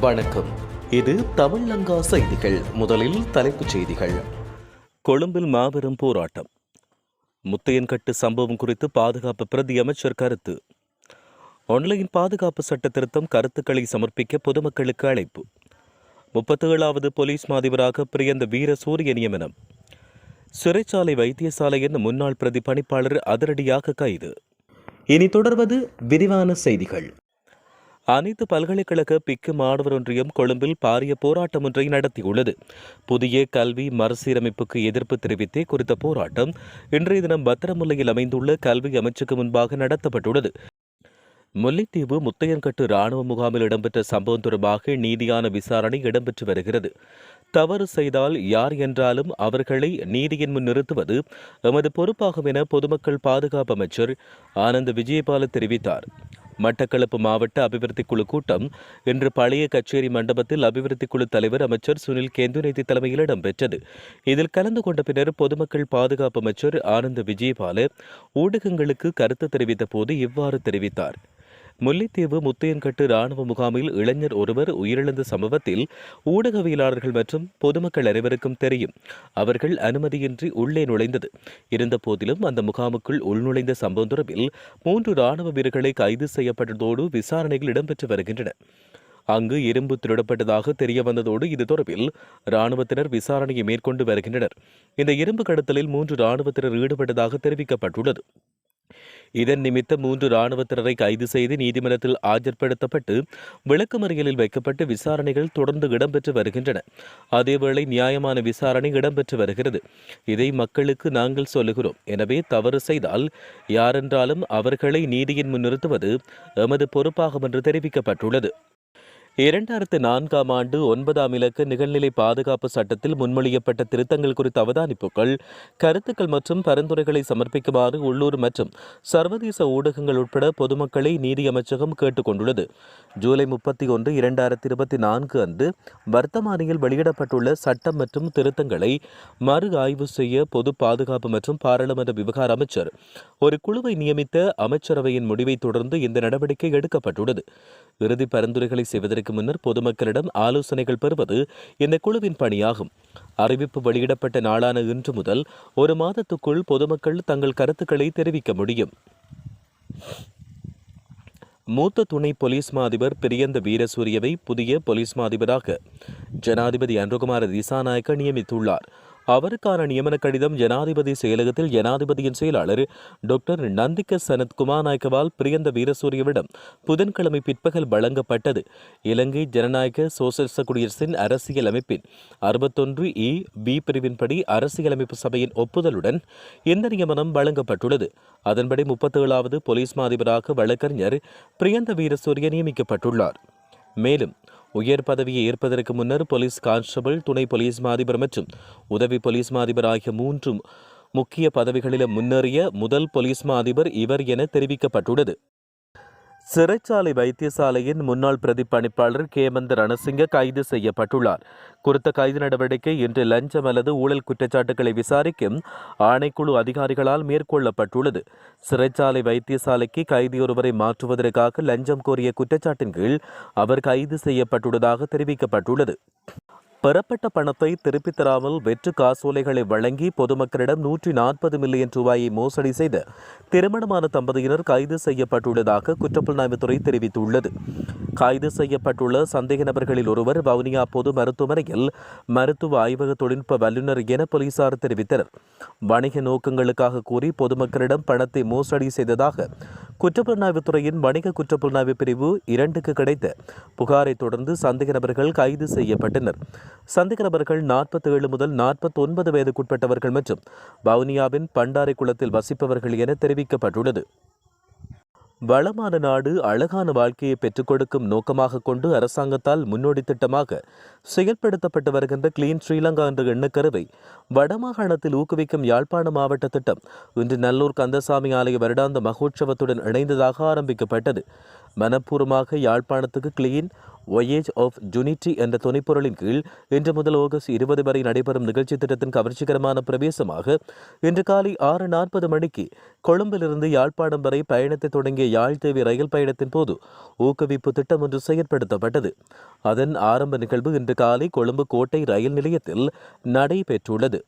வணக்கம். இது தமிழங்கா செய்திகள். முதலில் தலைப்புச் செய்திகள். கொழும்பில் மாபெரும் போராட்டம். முத்தையன்கட்டு சம்பவம் குறித்து பாதுகாப்பு பிரதி அமைச்சர் கருத்து. ஆன்லைன் பாதுகாப்பு சட்ட திருத்தம் கருத்துக்களை சமர்ப்பிக்க பொதுமக்களுக்கு அழைப்பு. முப்பத்தேழாவது போலீஸ் மாதிபராக பிரியந்த வீர சூரிய நியமனம். சிறைச்சாலை வைத்தியசாலையின் முன்னாள் பிரதி பணிப்பாளர் அதிரடியாக கைது. இனி தொடர்வது விரிவான செய்திகள். அனைத்து பல்கலைக்கழக பிக்கு மாணவர் ஒன்றியம் கொழும்பில் பாரிய போராட்டம் ஒன்றை நடத்தியுள்ளது. புதிய கல்வி மறுசீரமைப்புக்கு எதிர்ப்பு தெரிவித்தே குறித்த போராட்டம் இன்றைய தினம் பத்திரமுல்லையில் அமைந்துள்ள கல்வி அமைச்சுக்கு முன்பாக நடத்தப்பட்டுள்ளது. முல்லைத்தீவு முத்தையன்கட்டு ராணுவ முகாமில் இடம்பெற்ற சம்பவம் தொடர்பாக நீதியான விசாரணை இடம்பெற்று வருகிறது. தவறு செய்தால் யார் என்றாலும் அவர்களை நீதியின் முன் நிறுத்துவது எமது பொறுப்பாகும் என பொதுமக்கள் பாதுகாப்பு அமைச்சர் ஆனந்த் விஜயபால தெரிவித்தார். மட்டக்களப்பு மாவட்ட அபிவிருத்தி குழு கூட்டம் இன்று பழைய கச்சேரி மண்டபத்தில் அபிவிருத்தி குழு தலைவர் அமைச்சர் சுனில் கேந்துநேதி தலைமையில் இடம்பெற்றது. இதில் கலந்து கொண்ட பின்னர் பொதுமக்கள் பாதுகாப்பு அமைச்சர் ஆனந்த விஜயபால ஊடகங்களுக்கு கருத்து தெரிவித்த போது இவ்வாறு தெரிவித்தார். முல்லைத்தீவு முத்தையன்கட்டு ராணுவ முகாமில் இளைஞர் ஒருவர் உயிரிழந்த சம்பவத்தில் ஊடகவியலாளர்கள் மற்றும் பொதுமக்கள் அனைவருக்கும் தெரியும். அவர்கள் அனுமதியின்றி உள்ளே நுழைந்தது. இருந்த போதிலும் அந்த முகாமுக்குள் உள்நுழைந்த சம்பவம் தொடர்பில் மூன்று ராணுவ வீரர்களை கைது செய்யப்பட்டதோடு விசாரணைகள் இடம்பெற்று வருகின்றன. அங்கு இரும்பு திருடப்பட்டதாக தெரிய வந்ததோடு இது தொடர்பில் ராணுவத்தினர் விசாரணையை மேற்கொண்டு வருகின்றனர். இந்த இரும்பு கடத்தலில் மூன்று ராணுவத்தினர் ஈடுபட்டதாக தெரிவிக்கப்பட்டுள்ளது. இதன் நிமித்தம் மூன்று இராணுவத்தினரை கைது செய்து நீதிமன்றத்தில் ஆஜர்படுத்தப்பட்டு விளக்கமறியலில் வைக்கப்பட்டு விசாரணைகள் தொடர்ந்து இடம்பெற்று வருகின்றன. அதேவேளை நியாயமான விசாரணை இடம்பெற்று வருகிறது. இதை மக்களுக்கு நாங்கள் சொல்லுகிறோம். எனவே தவறு செய்தால் யாரென்றாலும் அவர்களை நீதியின் முன் நிறுத்துவது எமது பொறுப்பாகும் என்று தெரிவிக்கப்பட்டுள்ளது. இரண்டாயிரத்து நான்காம் ஆண்டு ஒன்பதாம் இலக்க நிகழ்நிலை பாதுகாப்பு சட்டத்தில் முன்மொழியப்பட்ட திருத்தங்கள் குறித்த அவதானிப்புகள் கருத்துக்கள் மற்றும் பரிந்துரைகளை சமர்ப்பிக்குமாறு உள்ளூர் மற்றும் சர்வதேச ஊடகங்கள் உட்பட பொதுமக்களை நீதி அமைச்சகம் கேட்டுக் கொண்டுள்ளது ஜூலை முப்பத்தி ஒன்று இரண்டாயிரத்தி இருபத்தி நான்கு அன்று வர்த்தமானியில் வெளியிடப்பட்டுள்ள சட்டம் மற்றும் திருத்தங்களை மறு ஆய்வு செய்ய பொது பாதுகாப்பு மற்றும் பாராளுமன்ற விவகார அமைச்சர் ஒரு குழுவை நியமித்த அமைச்சரவையின் முடிவை தொடர்ந்து இந்த நடவடிக்கை எடுக்கப்பட்டுள்ளது. இறுதி பரிந்துரைகளை செய்வதற்கு தேர்தலுக்கு முன்னர் பொதுமக்களிடம் ஆலோசனைகள் பெறுவது இந்த குழுவின் பணியாகும். அறிவிப்பு வெளியிடப்பட்ட நாளான இன்று முதல் ஒரு மாதத்துக்குள் பொதுமக்கள் தங்கள் கருத்துக்களை தெரிவிக்க முடியும். மூத்த துணை போலீஸ் மாதிபர் பிரியந்த வீரசூரியவை புதிய போலீஸ் மாதிபராக ஜனாதிபதி அன்ருகுமார திசாநாயக்க நியமித்துள்ளார். அவருக்கான நியமன கடிதம் ஜனாதிபதி செயலகத்தில் ஜனாதிபதியின் செயலாளர் டாக்டர் நந்திக்க சனத் குமாநாயக்கவால் பிரியந்த வீரசூரியவிடம் புதன்கிழமை பிற்பகல் வழங்கப்பட்டது. இலங்கை ஜனநாயக சோசலிச குடியரசின் அரசியல் அமைப்பின் அறுபத்தொன்று இ பி பிரிவின்படி அரசியலமைப்பு சபையின் ஒப்புதலுடன் இந்த நியமனம் வழங்கப்பட்டுள்ளது. அதன்படி முப்பத்தேழாவது போலீஸ் மாதிபராக வழக்கறிஞர் பிரியந்த வீரசூரிய நியமிக்கப்பட்டுள்ளார். மேலும் உயர் பதவியை ஏற்பதற்கு முன்னர் போலீஸ் கான்ஸ்டபிள் துணை போலீஸ் மாதிபர் மற்றும் உதவி போலீஸ் மாதிபர் ஆகிய மூன்று முக்கிய பதவிகளிலும் முன்னேறிய முதல் போலீஸ் மாதிபர் இவர் என தெரிவிக்கப்பட்டுள்ளது. சிறைச்சாலை வைத்தியசாலையின் முன்னாள் பிரதிப்பணிப்பாளர் கேமந்த ரணசிங்க கைது செய்யப்பட்டுள்ளார். குறித்த கைது நடவடிக்கை இன்று லஞ்சம் அல்லது ஊழல் குற்றச்சாட்டுகளை விசாரிக்கும் ஆணைக்குழு அதிகாரிகளால் மேற்கொள்ளப்பட்டுள்ளது. சிறைச்சாலை வைத்தியசாலைக்கு கைதியொருவரை மாற்றுவதற்காக லஞ்சம் கோரிய குற்றச்சாட்டின் கீழ் அவர் கைது செய்யப்பட்டுள்ளதாக தெரிவிக்கப்பட்டுள்ளது. பெறப்பட்ட பணத்தை திருப்பித் தராமல் வெற்று காசோலைகளை வழங்கி பொதுமக்களிடம் நூற்றி நாற்பது மில்லியன் ரூபாயை மோசடி செய்த திருமணமான தம்பதியினர் கைது செய்யப்பட்டுள்ளதாக குற்றப்புலனாய்வுத்துறை தெரிவித்துள்ளது. கைது செய்யப்பட்டுள்ள சந்தேக நபர்களில் ஒருவர் வவுனியா பொது மருத்துவமனையில் மருத்துவ ஆய்வக தொழில்நுட்ப வல்லுநர் என போலீசார் தெரிவித்தனர். வணிக நோக்கங்களுக்காக கூறி பொதுமக்களிடம் பணத்தை மோசடி செய்ததாக குற்றப்புலனாய்வுத்துறையின் வணிக குற்றப்புலனாய்வு பிரிவு இரண்டுக்கு கிடைத்த புகாரை தொடர்ந்து சந்தேக நபர்கள் கைது செய்யப்பட்டனர். சந்தேக நபர்கள் நாற்பத்தி ஏழு முதல் நாற்பத்தி ஒன்பது வயதுக்குட்பட்டவர்கள் மற்றும் வவுனியாவின் பண்டாரை குளத்தில் வசிப்பவர்கள் என தெரிவிக்கப்பட்டுள்ளது. வளமான நாடு அழகான வாழ்க்கையை பெற்றுக் கொடுக்கும் நோக்கமாக கொண்டு அரசாங்கத்தால் முன்னோடி திட்டமாக செயல்படுத்தப்பட்டு வருகின்ற கிளீன் ஸ்ரீலங்கா என்ற எண்ணக்கருவை வடமாகாணத்தில் ஊக்குவிக்கும் யாழ்ப்பாண மாவட்ட திட்டம் இன்று நல்லூர் கந்தசாமி ஆலய வருடாந்த மகோற்சவத்துடன் இணைந்ததாக ஆரம்பிக்கப்பட்டது. மனப்பூர்வமாக யாழ்ப்பாணத்துக்கு கிளீன் ஒயேஜ் ஆஃப் ஜுனிட்டி என்ற துணைப்பொருளின் கீழ் இன்று முதல் ஆகஸ்ட் இருபது வரை நடைபெறும் நிகழ்ச்சி திட்டத்தின் கவர்ச்சிகரமான பிரவேசமாக இன்று காலை ஆறு நாற்பது மணிக்கு கொழும்பிலிருந்து யாழ்ப்பாணம் வரை பயணத்தை தொடங்கிய யாழ்தேவி ரயில் பயணத்தின் போது ஊக்குவிப்பு திட்டம் ஒன்று செயற்படுத்தப்பட்டது. அதன் ஆரம்ப நிகழ்வு இன்று காலை கொழும்பு கோட்டை ரயில் நிலையத்தில் நடைபெற்றுள்ளது.